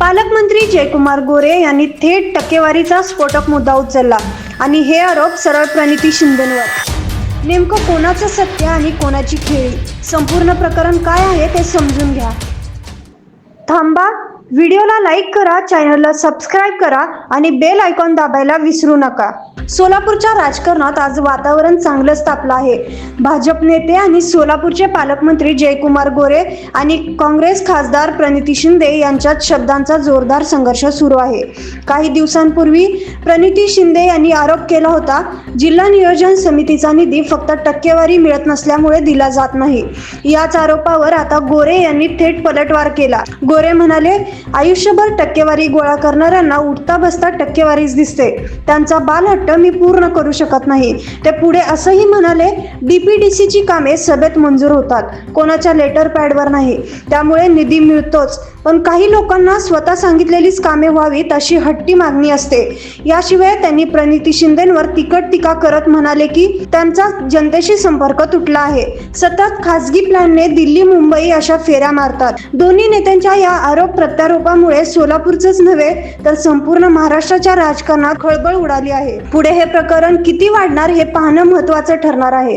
पालकमंत्री जयकुमार गोरे यांनी थेट टक्केवारीचा स्फोटक मुद्दा उचलला आणि हे आरोप सरळ प्रणिती शिंदेवर. नेमकं कोणाचं सत्य आणि कोणाची खेळी? संपूर्ण प्रकरण काय आहे ते समजून घ्या. थांबा व्हिडिओला लाईक करा चॅनलला सबस्क्राईब करा आणि बेल आयकॉन दाबायला विसरू नका. सोलापूरच्या राजकारणात आज वातावरण चांगलंच तापलं आहे. भाजप नेते आणि सोलापूरचे पालकमंत्री जयकुमार गोरे आणि काँग्रेस खासदार प्रणिती शिंदे यांच्यात शब्दांचा जोरदार संघर्ष सुरू आहे. काही दिवसांपूर्वी प्रणिती शिंदे यांनी आरोप केला होता जिल्हा नियोजन समितीचा निधी फक्त टक्केवारी मिळत नसल्यामुळे दिला जात नाही. याच आरोपावर आता गोरे यांनी थेट पलटवार केला. गोरे म्हणाले आयुष्यभर टक्केवारी गोळा करणाऱ्यांना उठता बसता टक्केवारीच दिसते. त्यांचा बालहट्ट मी पूर्ण करू शकत नाही. ते पुढे असंही म्हणाले डीपीडीसी ची कामे सभेत मंजूर होतात. कोणाच्या लेटर पॅडवर नाही. त्यामुळे निधी मिळतोच. पण काही लोकांना स्वतः सांगितलेलीच कामे व्हावीत अशी हट्टी मागणी असते. याशिवाय त्यांनी प्रणिती शिंदेवर तिकट टीका करत म्हणाले की त्यांचा जनतेशी संपर्क तुटला आहे. सतत खासगी प्लॅनने दिल्ली मुंबई अशा फेऱ्या मारतात. दोन्ही नेत्यांच्या या आरोप प्रत्यारोपामुळे सोलापूरचंच नव्हे तर संपूर्ण महाराष्ट्राच्या राजकारणात खळबळ उडाली आहे. पुढे हे प्रकरण किती वाढणार हे पाहणं महत्वाचं ठरणार आहे.